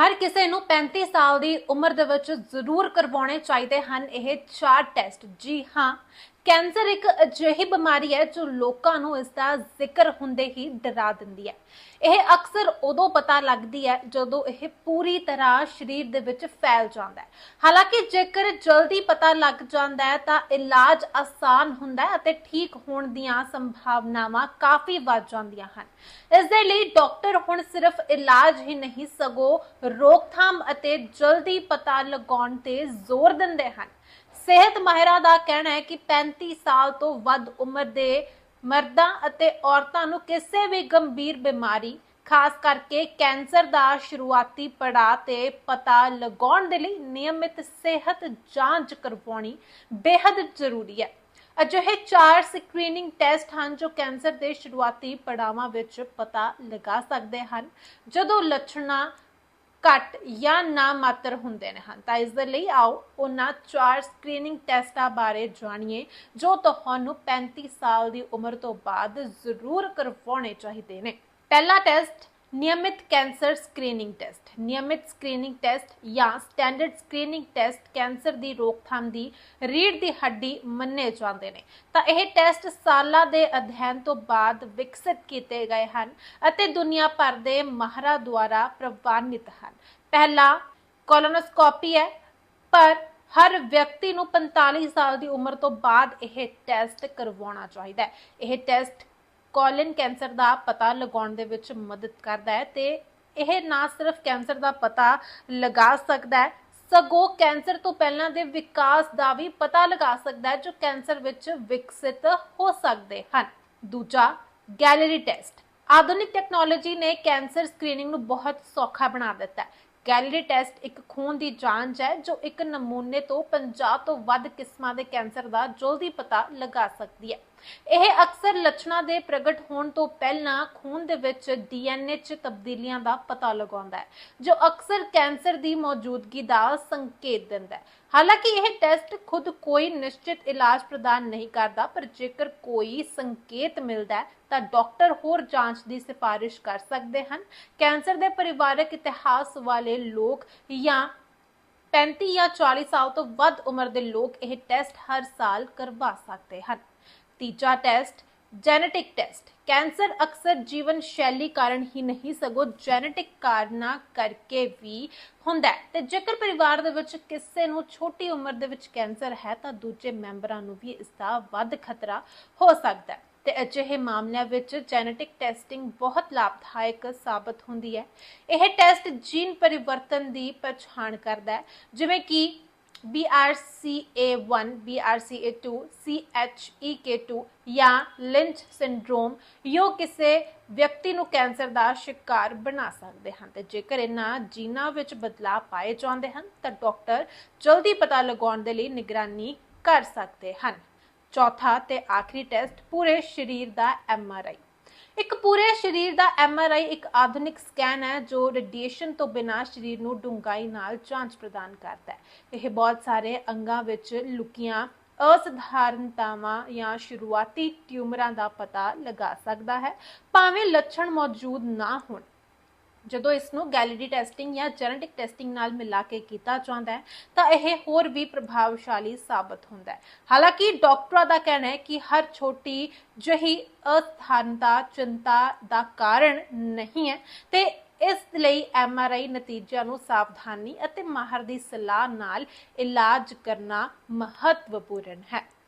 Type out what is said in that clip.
ਹਰ ਕਿਸੇ ਨੂੰ 35 ਸਾਲ ਦੀ ਉਮਰ ਦੇ ਵਿੱਚ ਜ਼ਰੂਰ ਕਰਵਾਉਣੇ ਚਾਹੀਦੇ ਹਨ ਇਹ ਚਾਰ ਟੈਸਟ ਜੀ ਹਾਂ ਕੈਂਸਰ ਇੱਕ ਅਜਿਹੀ ਬਿਮਾਰੀ ਹੈ ਜੋ ਲੋਕਾਂ ਨੂੰ ਇਸ ਦਾ ਜ਼ਿਕਰ ਹੁੰਦੇ ਹੀ ਡਰਾ ਦਿੰਦੀ ਹੈ। ਇਹ ਅਕਸਰ ਉਦੋਂ ਪਤਾ ਲੱਗਦੀ ਹੈ ਜਦੋਂ ਇਹ ਪੂਰੀ ਤਰ੍ਹਾਂ ਸਰੀਰ ਦੇ ਵਿੱਚ ਫੈਲ ਜਾਂਦਾ ਹੈ। ਹਾਲਾਂਕਿ ਜੇਕਰ ਜਲਦੀ ਪਤਾ ਲੱਗ ਜਾਂਦਾ ਹੈ ਤਾਂ ਇਲਾਜ ਆਸਾਨ ਹੁੰਦਾ ਹੈ ਅਤੇ ਠੀਕ ਹੋਣ ਦੀਆਂ ਸੰਭਾਵਨਾਵਾਂ ਕਾਫੀ ਵੱਧ ਜਾਂਦੀਆਂ ਹਨ। ਇਸ ਦੇ ਲਈ ਡਾਕਟਰ ਹੁਣ ਸਿਰਫ ਇਲਾਜ ਹੀ ਨਹੀਂ, ਸਗੋਂ ਰੋਕਥਾਮ ਅਤੇ ਜਲਦੀ ਪਤਾ ਲਗਾਉਣ ਤੇ ਜ਼ੋਰ ਦਿੰਦੇ ਹਨ। ਸਿਹਤ ਮਾਹਿਰਾਂ ਦਾ ਕਹਿਣਾ ਹੈ ਕਿ 35 ਸਾਲ ਤੋਂ ਵੱਧ ਉਮਰ ਦੇ ਮਰਦਾਂ ਅਤੇ ਔਰਤਾਂ ਨੂੰ ਕਿਸੇ ਵੀ ਗੰਭੀਰ ਬਿਮਾਰੀ, ਖਾਸ ਕਰਕੇ ਕੈਂਸਰ ਦਾ ਸ਼ੁਰੂਆਤੀ ਪੜਾਅ ਤੇ ਪਤਾ ਲਗਾਉਣ ਦੇ ਲਈ ਨਿਯਮਿਤ ਸਿਹਤ ਜਾਂਚ ਕਰਵਾਉਣੀ ਬੇहद ਜ਼ਰੂਰੀ ਹੈ। ਅਜਿਹੇ ਚਾਰ ਸਕਰੀਨਿੰਗ ਟੈਸਟ ਹਨ ਜੋ ਕੈਂਸਰ ਦੇ ਸ਼ੁਰੂਆਤੀ ਪੜਾਵਾਂ ਵਿੱਚ ਪਤਾ ਲਗਾ ਸਕਦੇ ਹਨ। ਜਦੋਂ ਲੱਛਣਾਂ ਘੱਟ ਜਾਂ ਨਾ ਮਾਤਰ ਹੁੰਦੇ ਨੇ ਹਨ। ਤਾਂ ਇਸ ਦੇ ਲਈ ਆਓ ਉਹਨਾਂ ਚਾਰ ਸਕਰੀਨਿੰਗ ਟੈਸਟਾਂ ਬਾਰੇ ਜਾਣੀਏ, ਜੋ ਤੁਹਾਨੂੰ 35 ਸਾਲ ਦੀ ਉਮਰ ਤੋਂ ਬਾਅਦ ਜ਼ਰੂਰ ਕਰਵਾਉਣੇ ਚਾਹੀਦੇ ਨੇ। ਪਹਿਲਾ ਟੈਸਟ ਨਿਯਮਿਤ ਕੈਂਸਰ ਸਕਰੀਨਿੰਗ ਟੈਸਟ। ਨਿਯਮਿਤ ਸਕਰੀਨਿੰਗ ਟੈਸਟ ਜਾਂ ਸਟੈਂਡਰਡ ਸਕਰੀਨਿੰਗ ਟੈਸਟ ਕੈਂਸਰ ਦੀ ਰੋਕਥਾਮ ਦੀ ਰੀੜ ਦੀ ਹੱਡੀ ਮੰਨੇ ਜਾਂਦੇ ਨੇ। ਤਾਂ ਇਹ ਟੈਸਟ ਸਾਲਾਂ ਦੇ ਅਧਿਐਨ ਤੋਂ ਬਾਅਦ ਵਿਕਸਿਤ ਕੀਤੇ ਗਏ ਹਨ ਅਤੇ ਦੁਨੀਆ ਭਰ ਦੇ ਮਾਹਰਾਂ ਦੁਆਰਾ ਪ੍ਰਵਾਨਿਤ ਹਨ। ਪਹਿਲਾ ਕੋਲੋਨੋਸਕੋਪੀ ਹੈ, ਪਰ ਹਰ ਵਿਅਕਤੀ ਨੂੰ 45 ਸਾਲ ਦੀ ਉਮਰ ਤੋਂ ਬਾਅਦ ਇਹ ਟੈਸਟ ਕਰਵਾਉਣਾ ਚਾਹੀਦਾ ਹੈ। ਇਹ ਟੈਸਟ ਕੋਲਨ ਕੈਂਸਰ ਦਾ ਪਤਾ ਲਗਾਉਣ ਦੇ ਵਿੱਚ ਮਦਦ ਕਰਦਾ ਹੈ ਤੇ ਇਹ ਨਾ ਸਿਰਫ ਕੈਂਸਰ ਦਾ ਪਤਾ ਲਗਾ ਸਕਦਾ ਹੈ, ਸਗੋਂ ਕੈਂਸਰ ਤੋਂ ਪਹਿਲਾਂ ਦੇ ਵਿਕਾਸ ਦਾ ਵੀ ਪਤਾ ਲਗਾ ਸਕਦਾ ਹੈ, ਜੋ ਕੈਂਸਰ ਵਿੱਚ ਵਿਕਸਿਤ ਹੋ ਸਕਦੇ ਹਨ। ਦੂਜਾ, ਗੈਲਰੀ ਟੈਸਟ। ਆਧੁਨਿਕ ਟੈਕਨੋਲੋਜੀ ਨੇ ਕੈਂਸਰ ਸਕਰੀਨਿੰਗ ਨੂੰ ਬਹੁਤ ਸੌਖਾ ਬਣਾ ਦਿੱਤਾ ਹੈ। ਗੈਲਰੀ ਟੈਸਟ ਇੱਕ ਖੂਨ ਦੀ ਜਾਂਚ ਹੈ ਜੋ ਇੱਕ ਨਮੂਨੇ ਤੋਂ 50 ਤੋਂ ਵੱਧ ਕਿਸਮਾਂ ਦੇ ਕੈਂਸਰ ਦਾ ਜਲਦੀ ਪਤਾ ਲਗਾ ਸਕਦੀ ਹੈ। ਇਹ ਅਕਸਰ ਲੱਛਣਾਂ ਦੇ ਪ੍ਰਗਟ ਹੋਣ ਤੋਂ ਪਹਿਲਾਂ ਖੂਨ ਦੇ ਵਿੱਚ ਡੀਐਨਏ 'ਚ ਤਬਦੀਲੀਆਂ ਦਾ ਪਤਾ ਲਗਾਉਂਦਾ ਹੈ, ਜੋ ਅਕਸਰ ਕੈਂਸਰ ਦੀ ਮੌਜੂਦਗੀ ਦਾ ਸੰਕੇਤ ਦਿੰਦਾ ਹੈ। ਹਾਲਾਂਕਿ ਇਹ ਟੈਸਟ ਖੁਦ ਕੋਈ ਨਿਸ਼ਚਿਤ ਇਲਾਜ ਪ੍ਰਦਾਨ ਨਹੀਂ ਕਰਦਾ, ਪਰ ਜੇਕਰ ਕੋਈ ਸੰਕੇਤ ਮਿਲਦਾ ਹੈ, ਤਾਂ ਡਾਕਟਰ ਹੋਰ ਜਾਂਚ ਦੀ ਸਿਫਾਰਿਸ਼ ਕਰ ਸਕਦੇ ਹਨ। ਕੈਂਸਰ ਦੇ ਪਰਿਵਾਰਕ ਇਤਿਹਾਸ ਵਾਲੇ ਲੋਕ ਜਾਂ 35 ਜਾਂ 40 ਸਾਲ ਤੋਂ ਵੱਧ ਉਮਰ ਦੇ ਲੋਕ ਇਹ ਟੈਸਟ ਹਰ ਸਾਲ ਕਰਵਾ ਸਕਦੇ ਹਨ। ਤੀਜਾ ਟੈਸਟ ਜੈਨੇਟਿਕ ਟੈਸਟ ਕੈਂਸਰ ਅਕਸਰ ਜੀਵਨ ਸ਼ੈਲੀ ਕਾਰਨ ਹੀ ਨਹੀਂ, ਸਗੋਂ ਜੈਨੇਟਿਕ ਕਾਰਨਾਂ ਕਰਕੇ ਵੀ ਹੁੰਦਾ ਹੈ। ਤੇ ਜੇਕਰ ਪਰਿਵਾਰ ਦੇ ਵਿੱਚ ਕਿਸੇ ਨੂੰ ਛੋਟੀ ਉਮਰ ਦੇ ਵਿੱਚ ਕੈਂਸਰ ਹੈ, ਤਾਂ ਦੂਜੇ ਮੈਂਬਰਾਂ ਨੂੰ ਵੀ ਇਸ ਦਾ ਵੱਧ ਖਤਰਾ ਹੋ ਸਕਦਾ ਹੈ। ਤੇ ਅਜਿਹੇ ਮਾਮਲਿਆਂ ਵਿੱਚ ਜੈਨੇਟਿਕ ਟੈਸਟਿੰਗ ਬਹੁਤ ਲਾਭਦਾਇਕ ਸਾਬਤ ਹੁੰਦੀ ਹੈ। ਇਹ ਟੈਸਟ ਜੀਨ ਪਰਿਵਰਤਨ ਦੀ ਪਛਾਣ ਕਰਦਾ ਹੈ, ਜਿਵੇਂ ਕਿ BRCA1, BRCA2, CHEK2 ਜਾਂ ਲਿੰਚ ਸਿੰਡਰੋਮ ਜੋ ਕਿਸੇ ਵਿਅਕਤੀ ਨੂੰ ਕੈਂਸਰ ਦਾ ਸ਼ਿਕਾਰ ਬਣਾ ਸਕਦੇ ਹਨ। ਤੇ ਜੇਕਰ ਇਹਨਾਂ ਜੀਨਾਂ ਵਿੱਚ ਬਦਲਾਅ ਪਾਏ ਜਾਂਦੇ ਹਨ ਤਾਂ ਡਾਕਟਰ ਜਲਦੀ ਪਤਾ ਲਗਾਉਣ ਦੇ ਲਈ ਨਿਗਰਾਨੀ ਕਰ ਸਕਦੇ ਹਨ। ਚੌਥਾ ਤੇ ਆਖਰੀ ਟੈਸਟ ਪੂਰੇ ਸਰੀਰ ਦਾ ਐਮਆਰਆਈ ਇੱਕ ਪੂਰੇ ਸਰੀਰ ਦਾ ਐਮਆਰਆਈ ਇੱਕ ਆਧੁਨਿਕ ਸਕੈਨ ਹੈ ਜੋ ਰੇਡੀਏਸ਼ਨ ਤੋਂ ਬਿਨਾਂ ਸਰੀਰ ਨੂੰ ਡੂੰਘਾਈ ਨਾਲ ਜਾਂਚ ਪ੍ਰਦਾਨ ਕਰਦਾ ਹੈ। ਇਹ ਬਹੁਤ ਸਾਰੇ ਅੰਗਾਂ ਵਿੱਚ ਲੁਕੀਆਂ ਅਸਧਾਰਨਤਾਵਾਂ ਜਾਂ ਸ਼ੁਰੂਆਤੀ ਟਿਊਮਰਾਂ ਦਾ ਪਤਾ ਲਗਾ ਸਕਦਾ ਹੈ। ਭਾਵੇਂ ਲੱਛਣ ਮੌਜੂਦ ਨਾ ਹੋਣ ਜਦੋਂ ਇਸ ਨੂੰ ਗੈਲਰੀ ਟੈਸਟਿੰਗ ਜਾਂ ਜੈਨੇਟਿਕ ਟੈਸਟਿੰਗ ਨਾਲ ਮਿਲਾ ਕੇ ਕੀਤਾ ਜਾਂਦਾ ਹੈ, ਤਾਂ ਇਹ ਹੋਰ ਵੀ ਪ੍ਰਭਾਵਸ਼ਾਲੀ ਸਾਬਤ ਹੁੰਦਾ ਹੈ। ਹਾਲਾਂਕਿ ਡਾਕਟਰਾਂ ਦਾ ਕਹਿਣਾ ਹੈ ਕਿ ਹਰ ਛੋਟੀ ਜਿਹੀ ਅਸਥਾਨਤਾ, ਚਿੰਤਾ ਦਾ ਕਾਰਨ ਨਹੀਂ ਹੈ ਤੇ ਇਸ ਲਈ ਐਮਆਰਆਈ ਨਤੀਜਿਆਂ ਨੂੰ ਸਾਵਧਾਨੀ ਅਤੇ ਮਾਹਰ ਦੀ ਸਲਾਹ ਨਾਲ ਇਲਾਜ ਕਰਨਾ ਮਹੱਤਵਪੂਰਨ ਹੈ।